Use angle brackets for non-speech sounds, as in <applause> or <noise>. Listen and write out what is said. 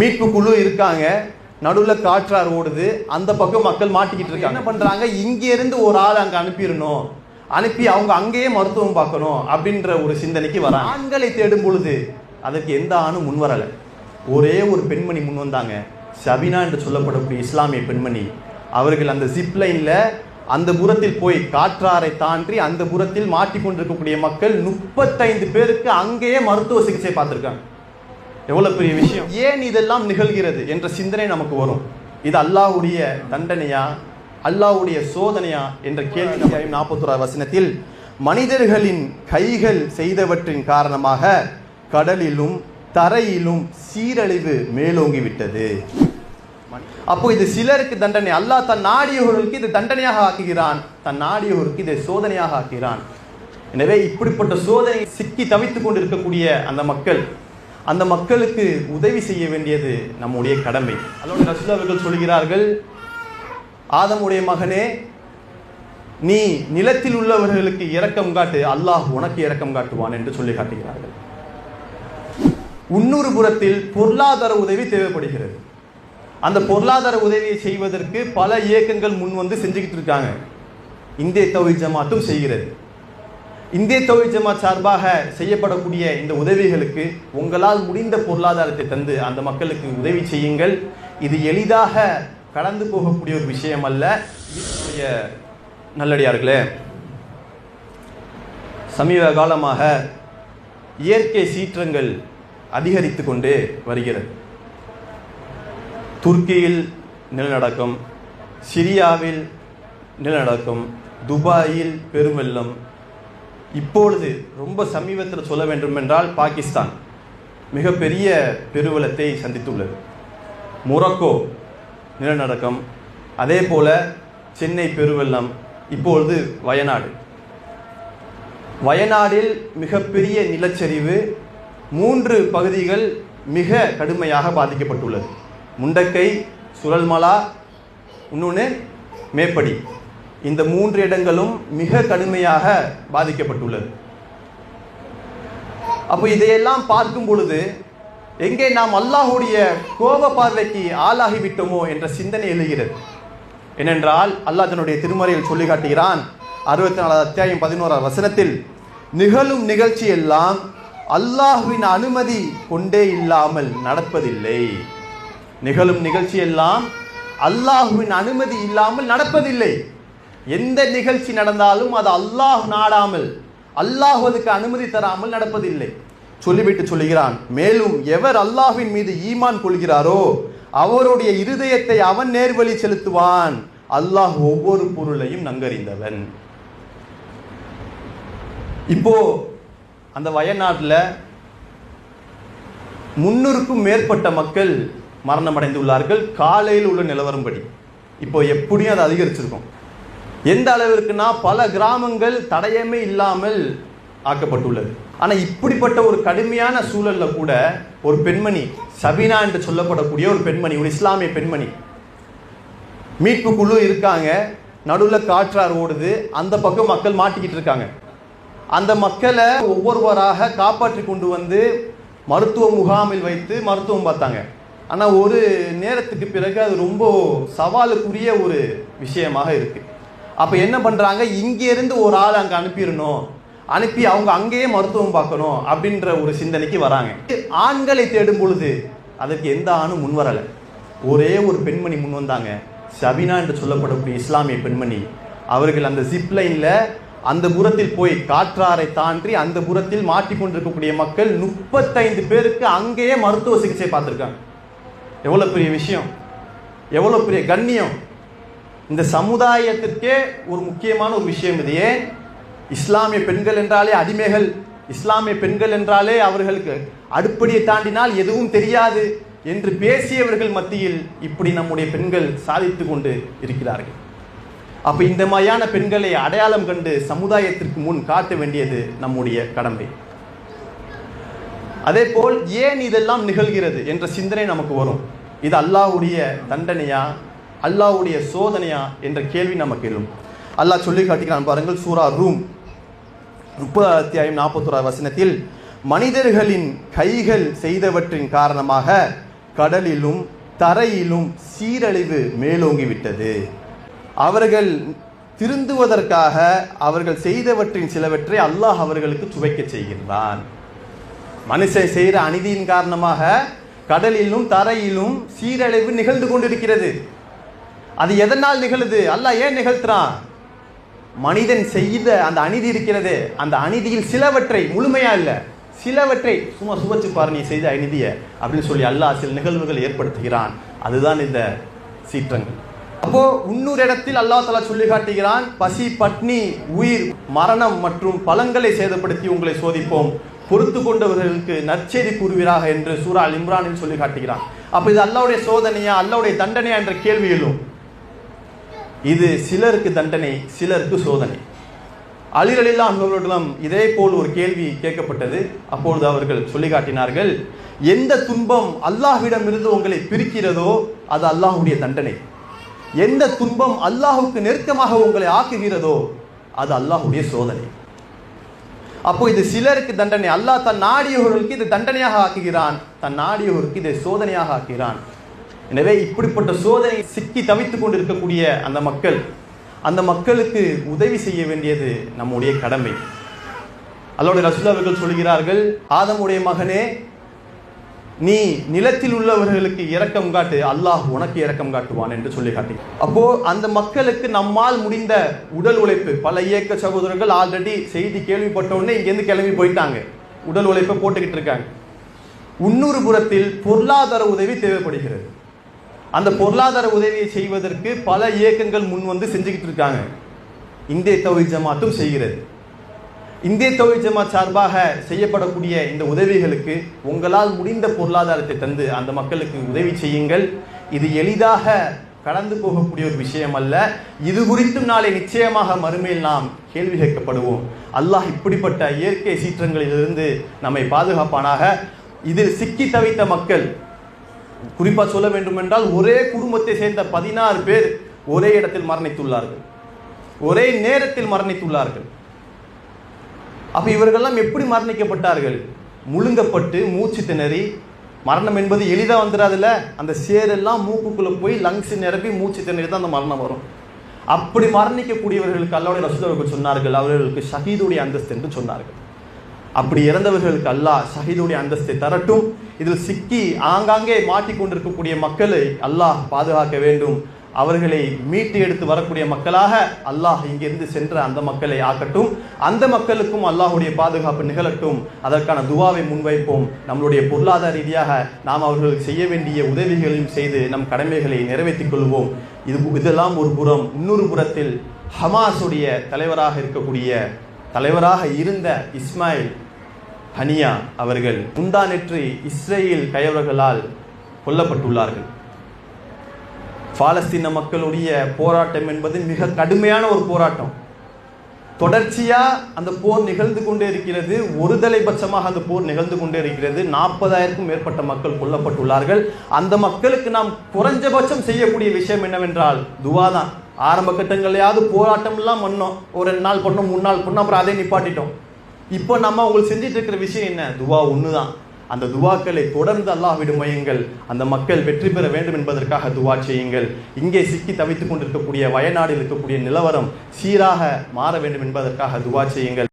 மீட்பு குழு இருக்காங்க. நடுவில் காற்றார் ஓடுது. அந்த பக்கம் மக்கள் மாட்டிக்கிட்டு இருக்காங்க. என்ன பண்ணுறாங்க இங்கேருந்து ஒரு ஆள் அங்கே அனுப்பிடணும். அனுப்பி அவங்க அங்கேயே மருத்துவம் பார்க்கணும் அப்படின்ற ஒரு சிந்தனைக்கு வராங்க. ஆண்களை தேடும் பொழுது அதற்கு எந்த ஆணும் முன் வரலை ஒரே ஒரு பெண்மணி முன் வந்தாங்க. சபினா என்று சொல்லப்படக்கூடிய இஸ்லாமிய பெண்மணி. அவர்கள் அந்த ஜிப் அந்த புறத்தில் போய் காற்றாரை தாண்டி அந்த புறத்தில் மாட்டிக்கொண்டிருக்கக்கூடிய மக்கள் முப்பத்தைந்து பேருக்கு அங்கேயே மருத்துவ சிகிச்சை பார்த்துருக்காங்க. எவ்வளவு பெரிய விஷயம்? <laughs> ஏன் இதெல்லாம் நிகழ்கிறது என்ற சிந்தனை நமக்கு வரும். இது அல்லாஹ்வுடைய தண்டனையா அல்லாஹ்வுடைய சோதனையா என்ற கேள்வி நாற்பத்தோராவது வசனத்தில் மனிதர்களின் கைகள் செய்தவற்றின் காரணமாக கடலிலும் தரையிலும் சீரழிவு மேலோங்கி விட்டது அப்போ இது சிலருக்கு தண்டனை. அல்லாஹ் தன் நாடியவர்களுக்கு இது தண்டனையாக ஆக்குகிறான். தன் நாடியவருக்கு இதை சோதனையாக ஆக்குகிறான். எனவே இப்படிப்பட்ட சோதனை சிக்கி தவித்துக் கொண்டிருக்கக்கூடிய அந்த மக்கள் அந்த மக்களுக்கு உதவி செய்ய வேண்டியது நம்முடைய கடமை. அதோட ரசூல் அவர்கள் சொல்கிறார்கள் ஆதமுடைய மகனே நீ நிலத்தில் உள்ளவர்களுக்கு இரக்கம் காட்டு அல்லாஹ் உனக்கு இரக்கம் காட்டுவான் என்று சொல்லி காட்டுகிறார்கள். இன்னொரு புறத்தில் பொருளாதார உதவி தேவைப்படுகிறது. அந்த பொருளாதார உதவியை செய்வதற்கு பல இயக்கங்கள் முன் வந்து செஞ்சுக்கிட்டு இருக்காங்க. இந்திய தௌஹீத் ஜமாத்தும் செய்கிறது. இந்திய தொழில் ஜமாத் சார்பாக செய்யப்படக்கூடிய இந்த உதவிகளுக்கு உங்களால் முடிந்த பொருளாதாரத்தை தந்து அந்த மக்களுக்கு உதவி செய்யுங்கள். இது எளிதாக கடந்து போகக்கூடிய ஒரு விஷயம் அல்ல. நல்லடியார்களே சமீப காலமாக இயற்கை சீற்றங்கள் அதிகரித்து கொண்டே வருகிறது. துருக்கியில் நிலநடக்கம் சிரியாவில் நிலநடக்கம் துபாயில் பெருவெள்ளம் இப்பொழுது ரொம்ப சமீபத்தில் சொல்ல வேண்டும் என்றால் பாகிஸ்தான் மிகப்பெரிய பெருவலத்தை சந்தித்துள்ளது. மொரக்கோ நிலநடுக்கம் அதே போல சென்னை பெருவெள்ளம் இப்பொழுது வயநாடு. வயநாடில் மிகப்பெரிய நிலச்சரிவு மூன்று பகுதிகள் மிக கடுமையாக பாதிக்கப்பட்டுள்ளது. முண்டக்கை சுழல்மலா இன்னொன்று மேப்படி. இந்த மூன்று இடங்களும் மிக கடுமையாக பாதிக்கப்பட்டுள்ளது. அப்போ இதையெல்லாம் பார்க்கும் பொழுது எங்கே நாம் அல்லாஹுடைய கோப பார்வைக்கு ஆளாகிவிட்டோமோ என்ற சிந்தனை எழுகிறது. ஏனென்றால் அல்லாஹ் தன்னுடைய திருமறையில் சொல்லி காட்டுகிறான் அறுபத்தி நாலாவது அத்தியாயம் பதினோராவது வசனத்தில் நிகழும் நிகழ்ச்சி எல்லாம் அல்லாஹுவின் அனுமதி கொண்டே இல்லாமல் நடப்பதில்லை. நிகழும் நிகழ்ச்சி எல்லாம் அல்லாஹுவின் அனுமதி இல்லாமல் நடப்பதில்லை. எந்த நிகழ்ச்சி நடந்தாலும் அது அல்லாஹ் நாடாமல் அல்லாஹ் அதுக்கு அனுமதி தராமல் நடப்பதில்லை. சொல்லிவிட்டு சொல்கிறான் மேலும் எவர் அல்லாஹ்வின் மீது ஈமான் கொள்கிறாரோ அவருடைய இருதயத்தை அவன் நேர்வழி செலுத்துவான். அல்லாஹ் ஒவ்வொரு பொருளையும் நங்கறிந்தவன் இப்போ அந்த வயநாட்டில் முன்னூறுக்கும் மேற்பட்ட மக்கள் மரணமடைந்துள்ளார்கள். காலையில் உள்ள நிலவரம்படி. இப்போ எப்படியும் அது அதிகரிச்சிருக்கும். எந்த அளவிற்குனா பல கிராமங்கள் தடயமே இல்லாமல் ஆக்கப்பட்டுள்ளது. ஆனால் இப்படிப்பட்ட ஒரு கடுமையான சூழலில் கூட ஒரு பெண்மணி சபீனா என்று சொல்லப்படக்கூடிய ஒரு பெண்மணி ஒரு இஸ்லாமிய பெண்மணி மீட்பு குழு இருக்காங்க நடுவில் காற்றார் ஓடுது அந்த பக்கம் மக்கள் மாட்டிக்கிட்டு இருக்காங்க. அந்த மக்களை ஒவ்வொருவராக காப்பாற்றி கொண்டு வந்து மருத்துவ முகாமில் வைத்து மருத்துவம் பார்த்தாங்க. ஆனால் ஒரு நேரத்துக்கு பிறகு அது ரொம்ப சவாலுக்குரிய ஒரு விஷயமாக இருக்குது அப்போ என்ன பண்ணுறாங்க இங்கேருந்து ஒரு ஆள் அங்கே அனுப்பிடணும். அனுப்பி அவங்க அங்கேயே மருத்துவம் பார்க்கணும் அப்படின்ற ஒரு சிந்தனைக்கு வராங்க. ஆண்களை தேடும் பொழுது அதற்கு எந்த ஆணும் முன் வரலை. ஒரே ஒரு பெண்மணி முன் வந்தாங்க. சபினா என்று சொல்லப்படக்கூடிய இஸ்லாமிய பெண்மணி. அவர்கள் அந்த ஜிப்லைனில் அந்த புறத்தில் போய் காற்றாரை தாண்டி அந்த புறத்தில் மாட்டிக்கொண்டிருக்கக்கூடிய மக்கள் முப்பத்தைந்து பேருக்கு அங்கேயே மருத்துவ சிகிச்சை பார்த்துருக்காங்க. எவ்வளோ பெரிய விஷயம்? எவ்வளோ பெரிய கண்ணியம்? இந்த சமுதாயத்திற்கே ஒரு முக்கியமான ஒரு விஷயம் இது. ஏன்? இஸ்லாமிய பெண்கள் என்றாலே அடிமைகள். இஸ்லாமிய பெண்கள் என்றாலே அவர்களுக்கு அடுப்படியை தாண்டினால் எதுவும் தெரியாது என்று பேசியவர்கள் மத்தியில் இப்படி நம்முடைய பெண்கள் சாதித்து கொண்டு இருக்கிறார்கள். அப்போ இந்த மாதிரியான பெண்களை அடையாளம் கண்டு சமுதாயத்திற்கு முன் காட்ட வேண்டியது நம்முடைய கடமை. அதே போல் ஏன் இதெல்லாம் நிகழ்கிறது என்ற சிந்தனை நமக்கு வரும். இது அல்லாஹ்வுடைய தண்டனையா? அல்லாஹ்வுடைய சோதனையா என்ற கேள்வி நமக்கு எழும் அல்லாஹ் சொல்லி காட்டுகிறான் பாருங்கள் சூரா ரூம் முப்பது அத்தியாயம் நாற்பத்தோரா வசனத்தில் மனிதர்களின் கைகள் செய்தவற்றின் காரணமாக கடலிலும் தரையிலும் சீரழிவு மேலோங்கிவிட்டது. அவர்கள் திருந்துவதற்காக அவர்கள் செய்தவற்றின் சிலவற்றை அல்லாஹ் அவர்களுக்கு துவைக்க செய்கின்றான். மனுஷன் செய்கிற அநீதியின் காரணமாக கடலிலும் தரையிலும் சீரழிவு நிகழ்ந்து கொண்டிருக்கிறது. அது எதனால் நிகழுது? அல்லாஹ் ஏன் நிகழ்த்துறான்? மனிதன் செய்த அந்த அநீதி இருக்கிறது. அந்த அநீதியில் சிலவற்றை முழுமையா இல்ல சிலவற்றை சும்மா சுவச்சு பாரு நீ செய்த அநீதிய அப்படின்னு சொல்லி அல்லாஹ் சில நிகழ்வுகள் ஏற்படுத்துகிறான். அதுதான் இந்த சீற்றங்கள். அப்போ இன்னொரு இடத்தில் அல்லாஹ் தலா சொல்லி காட்டுகிறான் பசி பட்னி உயிர் மரணம் மற்றும் பழங்களை சேதப்படுத்தி உங்களை சோதிப்போம். பொறுத்து கொண்டவர்களுக்கு நற்செய்தி கூறுவீராக என்று சூரா இம்ரானில் சொல்லி காட்டுகிறான். அப்போ இது அல்லாவுடைய சோதனையா அல்லாவுடைய தண்டனையா என்ற கேள்வி எழும். இது சிலருக்கு தண்டனை சிலருக்கு சோதனை. அலிரலில்லா அவர்களிடம் இதே போல் ஒரு கேள்வி கேட்கப்பட்டது. அப்பொழுது அவர்கள் சொல்லி காட்டினார்கள் எந்த துன்பம் அல்லாஹ்விடம் இருந்து உங்களை பிரிக்கிறதோ அது அல்லாஹுடைய தண்டனை. எந்த துன்பம் அல்லாஹுக்கு நெருக்கமாக உங்களை ஆக்குகிறதோ அது அல்லாஹுடைய சோதனை. அப்போ இது சிலருக்கு தண்டனை. அல்லாஹ் தன் நாடியவர்களுக்கு இது தண்டனையாக ஆக்குகிறான் தன் நாடியவர்களுக்கு இதை சோதனையாக ஆக்குகிறான். எனவே இப்படிப்பட்ட சோதனை சிக்கி தவித்துக் கொண்டிருக்கக்கூடிய அந்த மக்கள் அந்த மக்களுக்கு உதவி செய்ய வேண்டியது நம்முடைய கடமை. அதோட ரசூல் சொல்கிறார்கள் ஆதமுடைய மகனே நீ நிலத்தில் உள்ளவர்களுக்கு இரக்கம் காட்டு அல்லாஹ் உனக்கு இரக்கம் காட்டுவான் என்று சொல்லி காட்டி அப்போ அந்த மக்களுக்கு நம்மால் முடிந்த உடல் உழைப்பு பல இயக்க சகோதரர்கள் ஆல்ரெடி செய்தி கேள்விப்பட்ட உடனே இங்கேருந்து கிளம்பி போயிட்டாங்க. உடல் உழைப்பை போட்டுக்கிட்டு இருக்காங்க. இன்னொரு புறத்தில் பொருளாதார உதவி தேவைப்படுகிறது. அந்த பொருளாதார உதவியை செய்வதற்கு பல இயக்கங்கள் முன் வந்து செஞ்சுக்கிட்டு இருக்காங்க. இந்திய தொகை ஜமாத்தும் செய்கிறது. இந்திய தொகை ஜமாத் சார்பாக செய்யப்படக்கூடிய இந்த உதவிகளுக்கு உங்களால் முடிந்த பொருளாதாரத்தை தந்து அந்த மக்களுக்கு உதவி செய்யுங்கள். இது எளிதாக கடந்து போகக்கூடிய ஒரு விஷயம் அல்ல. இது குறித்தும் நாளை நிச்சயமாக மறுமையில் நாம் கேள்வி கேட்கப்படுவோம். அல்லாஹ் இப்படிப்பட்ட இயற்கை சீற்றங்களிலிருந்து நம்மை பாதுகாப்பானாக. இதில் சிக்கி தவித்த மக்கள் குறிப்பாக சொல்ல வேண்டும் என்றால் ஒரே குடும்பத்தை சேர்ந்த பதினாறு பேர் ஒரே இடத்தில் மரணித்துள்ளார்கள். ஒரே நேரத்தில் மரணித்துள்ளார்கள். அப்போ இவர்கள்லாம் எப்படி மரணிக்கப்பட்டார்கள்? முழுங்கப்பட்டு மூச்சு திணறி மரணம் என்பது எளிதா வந்துடாதுல்ல அந்த சேரெல்லாம் மூக்குக்குள்ள போய் லங்ஸ் நிரப்பி மூச்சு திணறி தான் அந்த மரணம் வரும். அப்படி மரணிக்கக்கூடியவர்களுக்கு அல்லாவுடைய ரசூலர்கள் சொன்னார்கள். அவர்களுக்கு ஷஹீதுடைய அந்தஸ்து என்று சொன்னார்கள். அப்படி இறந்தவர்களுக்கு அல்லாஹ் ஷஹீதுடைய அந்தஸ்தை தரட்டும். இதில் சிக்கி ஆங்காங்கே மாட்டிக்கொண்டிருக்கக்கூடிய மக்களை அல்லாஹ் பாதுகாக்க வேண்டும். அவர்களை மீட்டு எடுத்து வரக்கூடிய மக்களாக அல்லாஹ் இங்கிருந்து சென்ற அந்த மக்களை ஆக்கட்டும். அந்த மக்களுக்கும் அல்லாஹுடைய பாதுகாப்பு நிகழட்டும். அதற்கான துவாவை முன்வைப்போம். நம்மளுடைய பொருளாதார ரீதியாக நாம் அவர்களுக்கு செய்ய வேண்டிய உதவிகளையும் செய்து நம் கடமைகளை நிறைவேற்றிக் கொள்வோம். இது இதெல்லாம் ஒரு புறம். இன்னொரு புறத்தில் ஹமாஸுடைய தலைவராக இருக்கக்கூடிய தலைவராக இருந்த இஸ்மாயில் ஹனியா அவர்கள் முந்தானெற்றி இஸ்ரேல் கையவர்களால் கொல்லப்பட்டுள்ளார்கள். பாலஸ்தீன மக்களுடைய போராட்டம் என்பது மிக கடுமையான ஒரு போராட்டம். தொடர்ச்சியாக அந்த போர் நிகழ்ந்து கொண்டே இருக்கிறது. ஒரு தலைபட்சமாக அந்த போர் நிகழ்ந்து கொண்டே இருக்கிறது. நாற்பதாயிரக்கும் மேற்பட்ட மக்கள் கொல்லப்பட்டுள்ளார்கள். அந்த மக்களுக்கு நாம் குறைஞ்சபட்சம் செய்யக்கூடிய விஷயம் என்னவென்றால் துவா தான் ஆரம்ப கட்டங்களையாவது போராட்டம் எல்லாம் பண்ணோம். ஒரு ரெண்டு நாள் பண்ணோம் மூணு நாள் பண்ணோம் அப்புறம் அதே நிப்பாட்டிட்டோம். இப்போ நம்ம உங்களுக்கு செஞ்சுட்டு இருக்கிற விஷயம் என்ன? துவா ஒன்று தான் அந்த துவாக்களை தொடர்ந்து அல்லாஹ்விடம் வையுங்கள். அந்த மக்கள் வெற்றி பெற வேண்டும் என்பதற்காக துவா செய்யுங்கள். இங்கே சிக்கி தவித்துக் கொண்டிருக்கக்கூடிய வயநாடு இருக்கக்கூடிய நிலவரம் சீராக மாற வேண்டும் என்பதற்காக துவா செய்யுங்கள்.